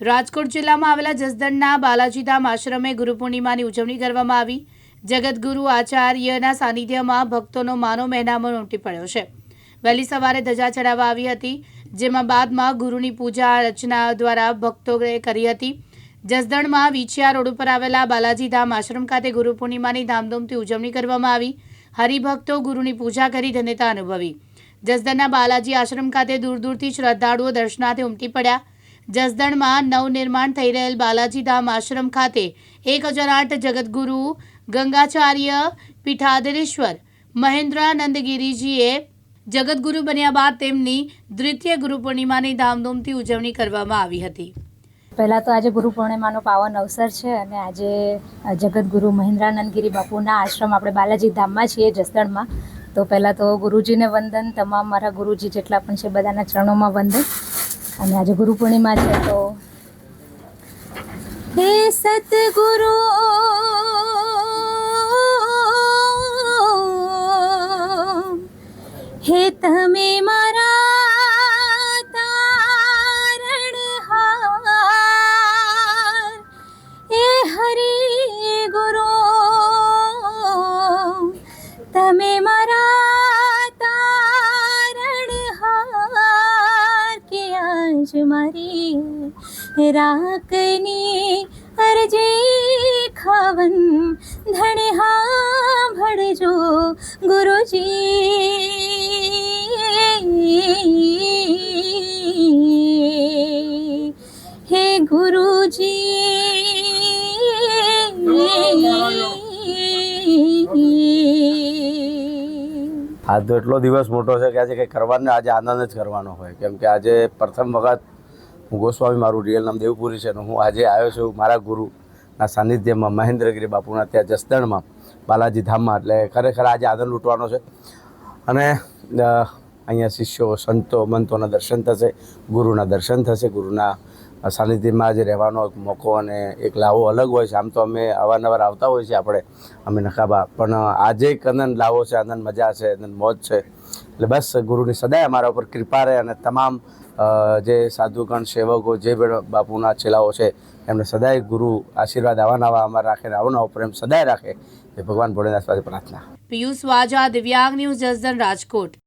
રાજકોટ જિલ્લામાં આવેલા જસદણના બાલાજીધામ આશ્રમે ગુરુ પૂર્ણિમાની ઉજવણી કરવામાં આવી. જગતગુરુ આચાર્યના સાનિધ્યમાં ભક્તોનો માનો મહેનામો ઉમટી પડ્યો છે. વહેલી સવારે ધજા ચડાવવા આવી હતી, જેમાં બાદમાં ગુરુની પૂજા અર્ચના દ્વારા ભક્તોએ કરી હતી. જસદણમાં વિછિયા રોડ ઉપર આવેલા બાલાજીધામ આશ્રમ ખાતે ગુરુ પૂર્ણિમાની ધામધૂમથી ઉજવણી કરવામાં આવી. હરિભક્તો ગુરુની પૂજા કરી ધન્યતા અનુભવી. જસદણના બાલાજી આશ્રમ ખાતે દૂર દૂરથી શ્રદ્ધાળુઓ દર્શનાર્થે ઉમટી પડ્યા. જસદણમાં નવનિર્માણ થઈ રહેલ બાલાજી ધામ આશ્રમ ખાતે એક હજાર આઠ જગતગુરુ ગંગાચાર્ય પીઠાધરેશ્વર મહેન્દ્રાનંદગીરીજીએ જગતગુરુ બન્યા બાદ તેમની દ્વિતીય ગુરુ પૂર્ણિમાની ધામધૂમથી ઉજવણી કરવામાં આવી હતી. પહેલાં તો આજે ગુરુ પૂર્ણિમાનો પાવન અવસર છે અને આજે જગતગુરુ મહેન્દ્રાનંદગીરી બાપુના આશ્રમ આપણે બાલાજી ધામમાં છીએ, જસદણમાં. તો પહેલાં તો ગુરુજીને વંદન, તમામ મારા ગુરુજી જેટલા પણ છે બધાના ચરણોમાં વંદન. અને આજે ગુરુ પૂર્ણિમા છે તો હે સતગુરુ હે તમે મારા આજ મારી રાખની અરજી ખાવન ધણહા ભળજો ગુરુજી. હે ગુરુજી. આજ તો એટલો દિવસ મોટો છે કે આજે કંઈ કરવાને, આજે આનંદ જ કરવાનો હોય. કેમ કે આજે પ્રથમ વખત હું ગોસ્વામી મારું રિયલ નામ દેવપુરી છે અને હું આજે આવ્યો છું મારા ગુરુના સાનિધ્યમાં મહેન્દ્રગીરી બાપુના ત્યાં જસદણમાં, બાલાજી ધામમાં. એટલે ખરેખર આજે આનંદ લૂંટવાનો છે. અને અહીંયા શિષ્યો, સંતો, મંતોના દર્શન થશે, ગુરુના દર્શન થશે, ગુરુના સાનિધ્યમાં આજે રહેવાનો એક મોકો અને એક લાવો અલગ હોય છે. આમ તો અમે અવારનવાર આવતા હોઈએ છીએ આપણે, અમે નખાબા પણ આજે એક આનંદ લાવો છે, આનંદ મજા છે, આનંદ મોજ છે. એટલે બસ ગુરુની સદાય અમારા ઉપર કૃપા રહે અને તમામ જે સાધુગણ, સેવકો, જે બાપુના ચેલાઓ છે, એમને સદાય ગુરુ આશીર્વાદ આવા નવા અમારા રાખે આવનાવો આવો નવો પ્રેમ સદાય રાખે. એ ભગવાન ભોળેનાથ પ્રાર્થના. પિયુષ વાજા, દિવ્યાંગ ન્યૂઝ જસદન રાજકોટ.